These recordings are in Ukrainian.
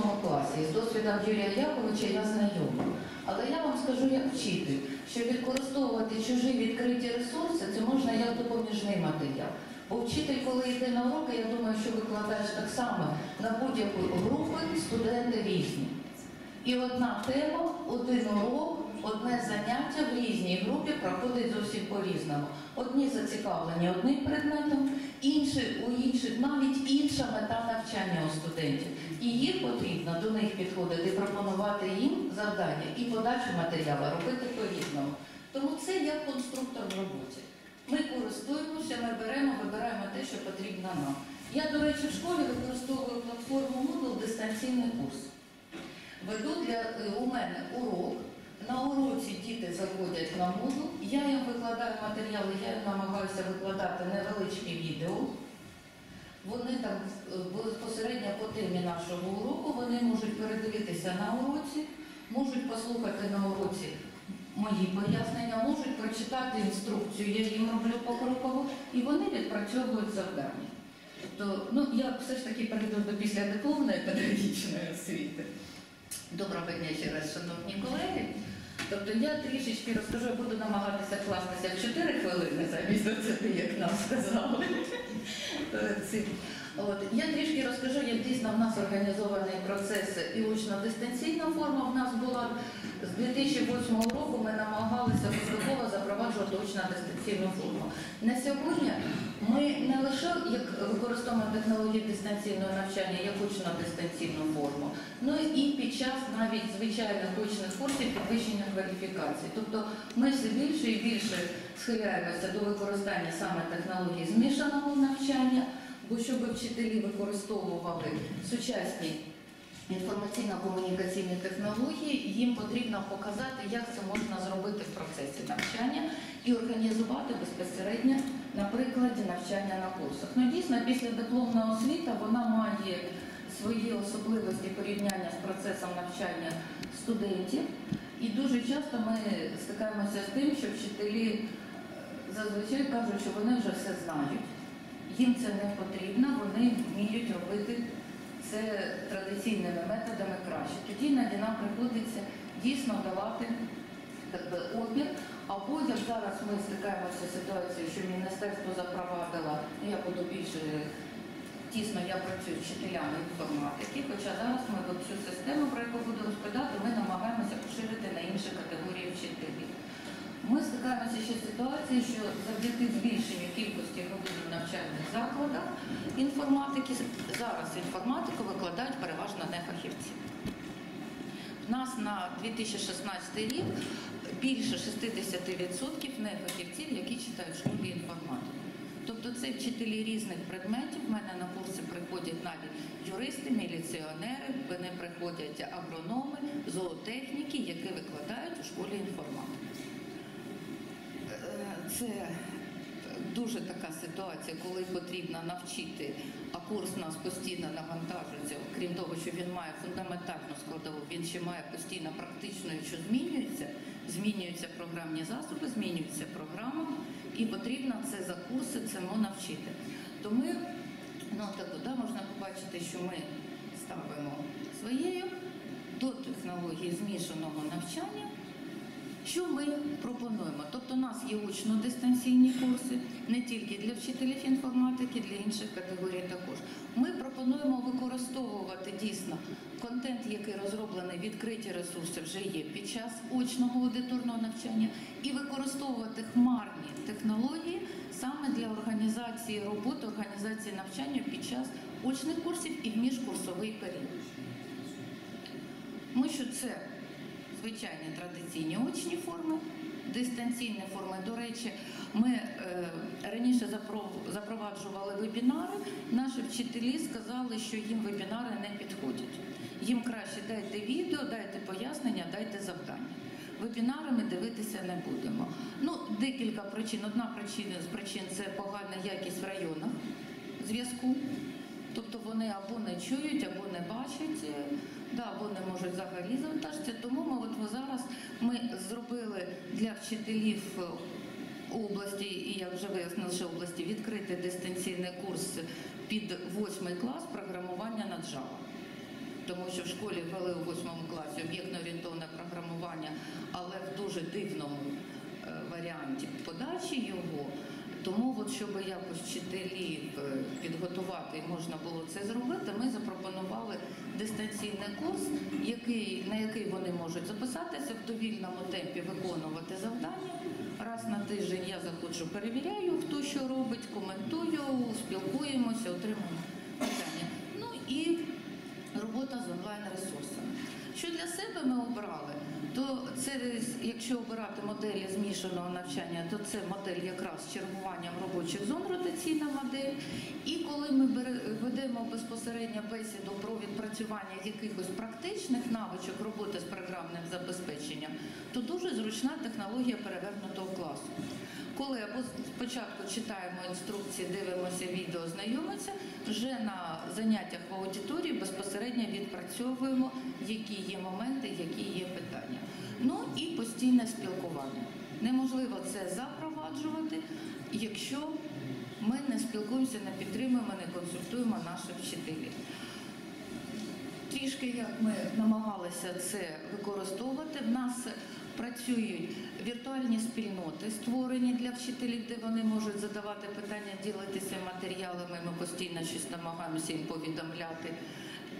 класі. З досвідом Юрія Яковича я знайома. Але я вам скажу як вчитель, що використовувати чужі відкриті ресурси це можна як допоміжний матеріал. Бо вчитель, коли йде на уроки, я думаю, що викладач так само на будь-яку групу студенти різні. І одна тема, один урок, одне заняття в різній групі проходить зовсім по-різному. Одні зацікавлені одним предметом, інші у інших навіть інша мета навчання у студентів. І їм потрібно до них підходити, пропонувати їм завдання і подачу матеріалу робити по-різному. Тому це як конструктор в роботі. Ми користуємося, ми беремо, вибираємо те, що потрібно нам. Я, до речі, в школі використовую платформу Moodle дистанційний курс. Веду для е, у мене урок. На уроці діти заходять на Moodle, я їм викладаю матеріали, я намагаюся викладати невеличкі відео. Вони там е, безпосередньо по темі нашого уроку вони можуть передивитися на уроці, можуть послухати на уроці мої пояснення, можуть прочитати інструкцію, я їм роблю покроково, і вони відпрацьовують завдання. Тобто, ну я все ж таки перейду до післядипломної педагогічної освіти. Доброго дня ще раз, шановні колеги. Тобто я трішечки розкажу, я буду намагатися вкластися в 4 хвилини замість 20, як нам сказали. От, я трішки розкажу, як дійсно в нас організований процес і очно-дистанційна форма в нас була. З 2008 року ми намагалися поступово запроваджувати очно-дистанційну форму. На сьогодні ми не лише як використовуємо технології дистанційного навчання, як очно-дистанційну форму, ну і під час навіть звичайних очних курсів підвищення кваліфікації. Тобто ми все більше і більше схиляємося до використання саме технологій змішаного навчання, бо щоб вчителі використовували сучасні інформаційно-комунікаційні технології, їм потрібно показати, як це можна зробити в процесі навчання і організувати безпосередньо на прикладі навчання на курсах. Ну дійсно, після дипломна освіта вона має свої особливості порівняння з процесом навчання студентів. І дуже часто ми стикаємося з тим, що вчителі е, зазвичай кажуть, що вони вже все знають. Їм це не потрібно, вони вміють робити це традиційними методами краще. Тоді іноді нам приходиться дійсно давати опір. Або як зараз ми стикаємося з ситуацією, що міністерство запровадило, ну, я буду більше тісно я працюю з вчителями інформатики, хоча зараз ми цю систему, про яку буду розповідати, ми намагаємося поширити на інші категорії ще з ситуацією, що завдяки збільшенню кількості годин в навчальних закладах інформатики зараз інформатику викладають переважно не фахівці. У нас на 2016 рік більше 60% не фахівців, які читають в школі інформатику. Тобто це вчителі різних предметів. У мене на курси приходять навіть юристи, міліціонери, вони приходять агрономи, зоотехніки, які викладають у школі інформатику. Це дуже така ситуація, коли потрібно навчити, а курс нас постійно навантажується. Крім того, що він має фундаментальну складову, він ще має постійно практичну, що змінюється. Змінюються програмні засоби, змінюється програма, і потрібно це за курси цьому навчити. То ми, ну так, да, можна побачити, що ми ставимо своєю до технології змішаного навчання. Що ми пропонуємо? Тобто у нас є очно-дистанційні курси, не тільки для вчителів інформатики, для інших категорій також. Ми пропонуємо використовувати дійсно контент, який розроблений, відкриті ресурси вже є під час очного аудиторного навчання, і використовувати хмарні технології саме для організації роботи, організації навчання під час очних курсів і в міжкурсовий період. Тому що це звичайні традиційні очні форми, дистанційні форми. До речі, ми е, раніше запроваджували вебінари. Наші вчителі сказали, що їм вебінари не підходять. Їм краще дайте відео, дайте пояснення, дайте завдання. Вебінари ми дивитися не будемо. Ну, декілька причин. Одна причина з причин це погана якість в районах зв'язку. Тобто вони або не чують, або не бачать, е, да, можуть взагалі завантажитися. Тому ми от зараз ми зробили для вчителів е, області, і як вже вияснили, що області відкритий дистанційний курс під восьмий клас програмування на Java. тому що в школі ввели у восьмому класі об'єктно-орієнтовне програмування, але в дуже дивному е, варіанті подачі його. Тому, от, щоб якось вчителів е, підготувати і можна було це зробити, ми запропонували дистанційний курс, який, на який вони можуть записатися в довільному темпі, виконувати завдання. Раз на тиждень я заходжу, перевіряю, хто що робить, коментую, спілкуємося, отримуємо питання. Ну і робота з онлайн-ресурсами. Що для себе ми обрали, то це якщо обирати моделі змішаного навчання, то це модель якраз з чергуванням робочих зон, ротаційна модель. І коли ми ведемо безпосередньо бесіду про відпрацювання якихось практичних навичок роботи з програмним забезпеченням, то дуже зручна технологія перевернутого класу. Коли або спочатку читаємо інструкції, дивимося відео, знайомимося, вже на заняттях в аудиторії безпосередньо відпрацьовуємо, які є моменти, які є питання. Ну і постійне спілкування. Неможливо це запроваджувати, якщо ми не спілкуємося, не підтримуємо, не консультуємо наших вчителів. Трішки як ми намагалися це використовувати. В нас працюють віртуальні спільноти, створені для вчителів, де вони можуть задавати питання, ділитися матеріалами. Ми постійно щось намагаємося їм повідомляти.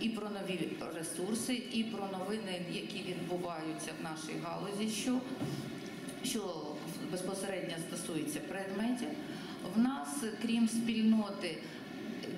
І про нові ресурси, і про новини, які відбуваються в нашій галузі, що, що безпосередньо стосується предметів. В нас, крім спільноти,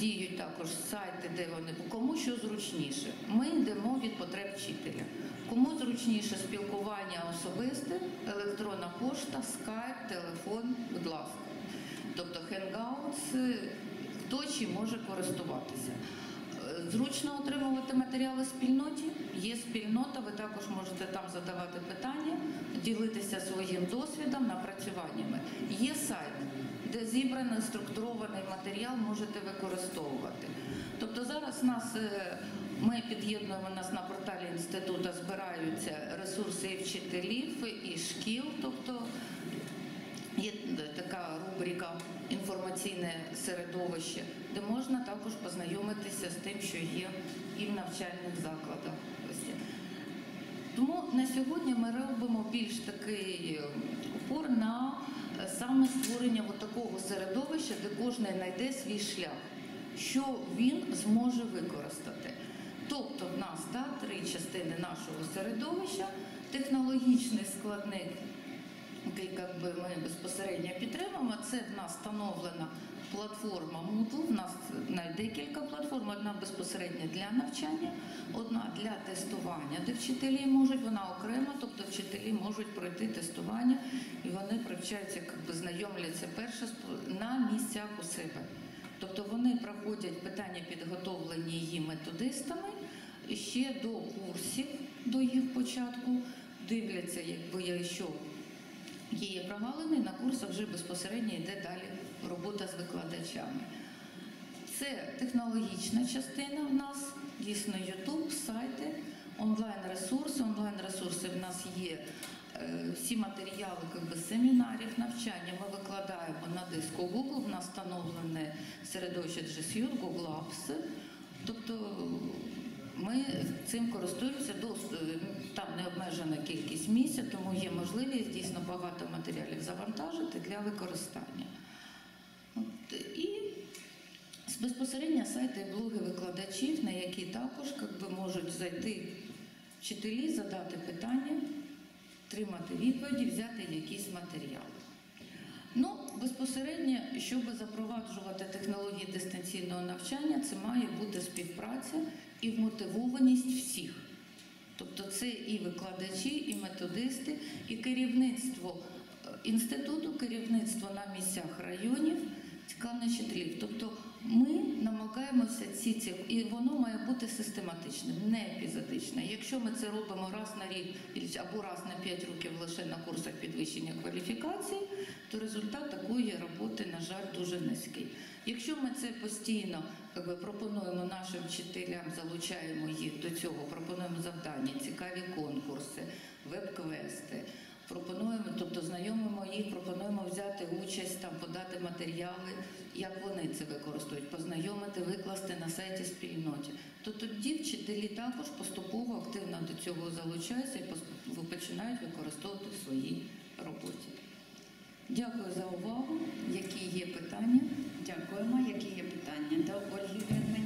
діють також сайти, де вони кому що зручніше. Ми йдемо від потреб вчителя. Кому зручніше спілкування особисте, електронна пошта, скайп, телефон, будь ласка. Тобто хенгаутс, хто чим може користуватися. Зручно отримувати матеріали спільноті. Є спільнота, ви також можете там задавати питання, ділитися своїм досвідом, напрацюваннями. Є сайт, де зібраний структурований матеріал можете використовувати. Тобто зараз нас е, ми під'єднуємо нас на порталі інституту, збираються ресурси і вчителів, і шкіл, тобто така рубрика інформаційне середовище, де можна також познайомитися з тим, що є і в навчальних закладах. Тому на сьогодні ми робимо більш такий е, упор на е, саме створення такого середовища, де кожен знайде свій шлях, що він зможе використати. Тобто в нас так, три частини нашого середовища, технологічний складник який як би, ми безпосередньо підтримуємо. Це в нас встановлена платформа Moodle. В нас декілька платформ. Одна безпосередньо для навчання, одна для тестування, де вчителі можуть, вона окрема, тобто вчителі можуть пройти тестування і вони привчаються, як би знайомляться перше на місцях у себе. Тобто вони проходять питання підготовлені її методистами ще до курсів, до їх початку, дивляться, якби я що є прогалини, на курсах вже безпосередньо йде далі робота з викладачами. Це технологічна частина в нас, дійсно YouTube, сайти, онлайн-ресурси. Онлайн-ресурси в нас є е, всі матеріали як би, семінарів, навчання. Ми викладаємо на диску Google, в нас встановлене середовище G Suite, Google Apps. Тобто ми цим користуємося дос- е, там не обмежена кількість місця, тому є можливість дійсно багато матеріалів завантажити для використання. От, і безпосередньо сайти і блоги викладачів, на які також би, можуть зайти вчителі, задати питання, отримати відповіді, взяти якісь матеріали. Ну, безпосередньо, щоб запроваджувати технології дистанційного навчання, це має бути співпраця і вмотивованість всіх. Тобто це і викладачі, і методисти, і керівництво е, інституту, керівництво на місцях районів, цікавих вчителів. Тобто ми намагаємося ці ці, і воно має бути систематичним, не епізодичним. Якщо ми це робимо раз на рік або раз на 5 років лише на курсах підвищення кваліфікації, то результат такої роботи, на жаль, дуже низький. Якщо ми це постійно якби, пропонуємо нашим вчителям, залучаємо їх до цього, пропонуємо завдання, цікаві конкурси, веб-квести пропонуємо, тобто знайомимо їх, пропонуємо взяти участь, там подати матеріали, як вони це використовують, познайомити, викласти на сайті спільноті. Тобто тоді також поступово активно до цього залучаються і починають використовувати в своїй роботі. Дякую за увагу. Які є питання? Дякуємо, які є питання до Ольги Генни.